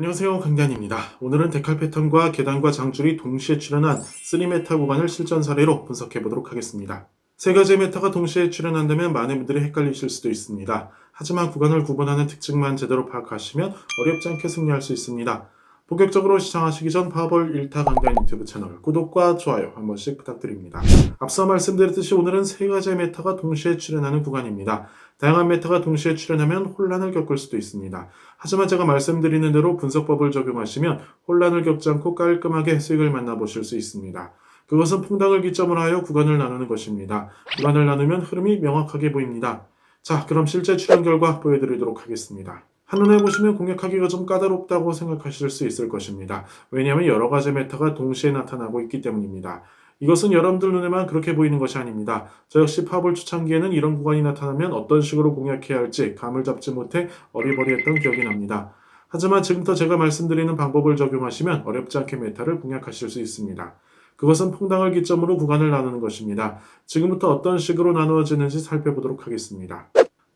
안녕하세요 강단입니다. 오늘은 데칼 패턴과 계단과 장줄이 동시에 출현한 3메타 구간을 실전 사례로 분석해 보도록 하겠습니다. 세 가지의 메타가 동시에 출현한다면 많은 분들이 헷갈리실 수도 있습니다. 하지만 구간을 구분하는 특징만 제대로 파악하시면 어렵지 않게 승리할 수 있습니다. 본격적으로 시청하시기 전 파벌 1타 강단 유튜브 채널 구독과 좋아요 한 번씩 부탁드립니다. 앞서 말씀드렸듯이 오늘은 세 가지의 메타가 동시에 출현하는 구간입니다. 다양한 메타가 동시에 출현하면 혼란을 겪을 수도 있습니다. 하지만 제가 말씀드리는 대로 분석법을 적용하시면 혼란을 겪지 않고 깔끔하게 수익을 만나보실 수 있습니다. 그것은 퐁당을 기점으로 하여 구간을 나누는 것입니다. 구간을 나누면 흐름이 명확하게 보입니다. 자, 그럼 실제 출현 결과 보여드리도록 하겠습니다. 한눈에 보시면 공략하기가 좀 까다롭다고 생각하실 수 있을 것입니다. 왜냐하면 여러 가지 메타가 동시에 나타나고 있기 때문입니다. 이것은 여러분들 눈에만 그렇게 보이는 것이 아닙니다. 저 역시 팝을 초창기에는 이런 구간이 나타나면 어떤 식으로 공략해야 할지 감을 잡지 못해 어리버리했던 기억이 납니다. 하지만 지금부터 제가 말씀드리는 방법을 적용하시면 어렵지 않게 메타를 공략하실 수 있습니다. 그것은 퐁당을 기점으로 구간을 나누는 것입니다. 지금부터 어떤 식으로 나누어지는지 살펴보도록 하겠습니다.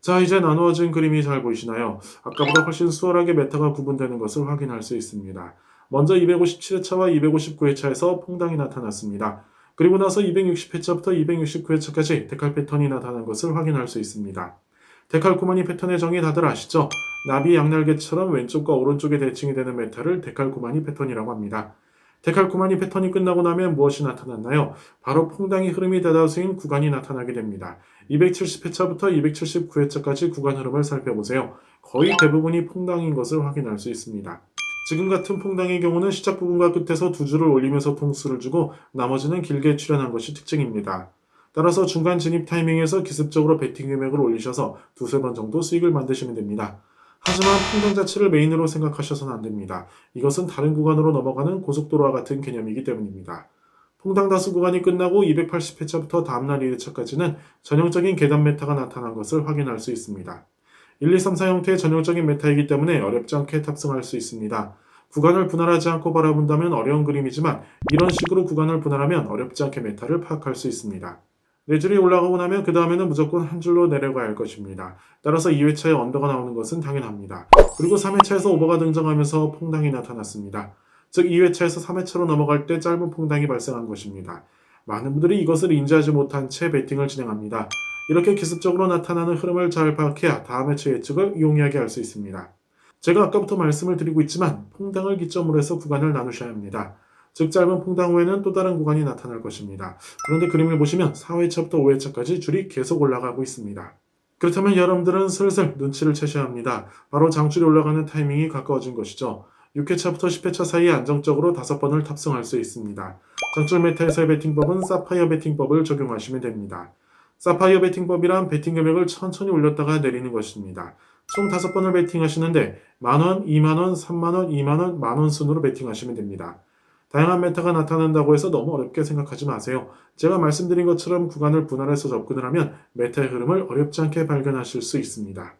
자, 이제 나누어진 그림이 잘 보이시나요? 아까보다 훨씬 수월하게 메타가 구분되는 것을 확인할 수 있습니다. 먼저 257회차와 259회차에서 퐁당이 나타났습니다. 그리고 나서 260회차부터 269회차까지 데칼 패턴이 나타난 것을 확인할 수 있습니다. 데칼코마니 패턴의 정의 다들 아시죠? 나비 양날개처럼 왼쪽과 오른쪽에 대칭이 되는 메타를 데칼코마니 패턴이라고 합니다. 데칼코마니 패턴이 끝나고 나면 무엇이 나타났나요? 바로 퐁당의 흐름이 대다수인 구간이 나타나게 됩니다. 270회차부터 279회차까지 구간 흐름을 살펴보세요. 거의 대부분이 퐁당인 것을 확인할 수 있습니다. 지금 같은 퐁당의 경우는 시작 부분과 끝에서 두 줄을 올리면서 통수를 주고 나머지는 길게 출현한 것이 특징입니다. 따라서 중간 진입 타이밍에서 기습적으로 베팅 금액을 올리셔서 두세 번 정도 수익을 만드시면 됩니다. 하지만 퐁당 자체를 메인으로 생각하셔서는 안 됩니다. 이것은 다른 구간으로 넘어가는 고속도로와 같은 개념이기 때문입니다. 퐁당 다수 구간이 끝나고 280회차부터 다음날 1회차까지는 전형적인 계단 메타가 나타난 것을 확인할 수 있습니다. 1, 2, 3, 4 형태의 전형적인 메타이기 때문에 어렵지 않게 탑승할 수 있습니다. 구간을 분할하지 않고 바라본다면 어려운 그림이지만 이런 식으로 구간을 분할하면 어렵지 않게 메타를 파악할 수 있습니다. 네 줄이 올라가고 나면 그 다음에는 무조건 한 줄로 내려가야 할 것입니다. 따라서 2회차에 언더가 나오는 것은 당연합니다. 그리고 3회차에서 오버가 등장하면서 퐁당이 나타났습니다. 즉 2회차에서 3회차로 넘어갈 때 짧은 퐁당이 발생한 것입니다. 많은 분들이 이것을 인지하지 못한 채 베팅을 진행합니다. 이렇게 기습적으로 나타나는 흐름을 잘 파악해야 다음 회차 예측을 용이하게 할 수 있습니다. 제가 아까부터 말씀을 드리고 있지만 퐁당을 기점으로 해서 구간을 나누셔야 합니다. 즉 짧은 퐁당 후에는 또 다른 구간이 나타날 것입니다. 그런데 그림을 보시면 4회차부터 5회차까지 줄이 계속 올라가고 있습니다. 그렇다면 여러분들은 슬슬 눈치를 채셔야 합니다. 바로 장줄이 올라가는 타이밍이 가까워진 것이죠. 6회차부터 10회차 사이에 안정적으로 5번을 탑승할 수 있습니다. 장줄 메타에서의 베팅법은 사파이어 베팅법을 적용하시면 됩니다. 사파이어 베팅법이란 베팅 금액을 천천히 올렸다가 내리는 것입니다. 총 5번을 베팅하시는데 만원, 2만원, 3만원, 2만원, 만원 순으로 베팅하시면 됩니다. 다양한 메타가 나타난다고 해서 너무 어렵게 생각하지 마세요. 제가 말씀드린 것처럼 구간을 분할해서 접근을 하면 메타의 흐름을 어렵지 않게 발견하실 수 있습니다.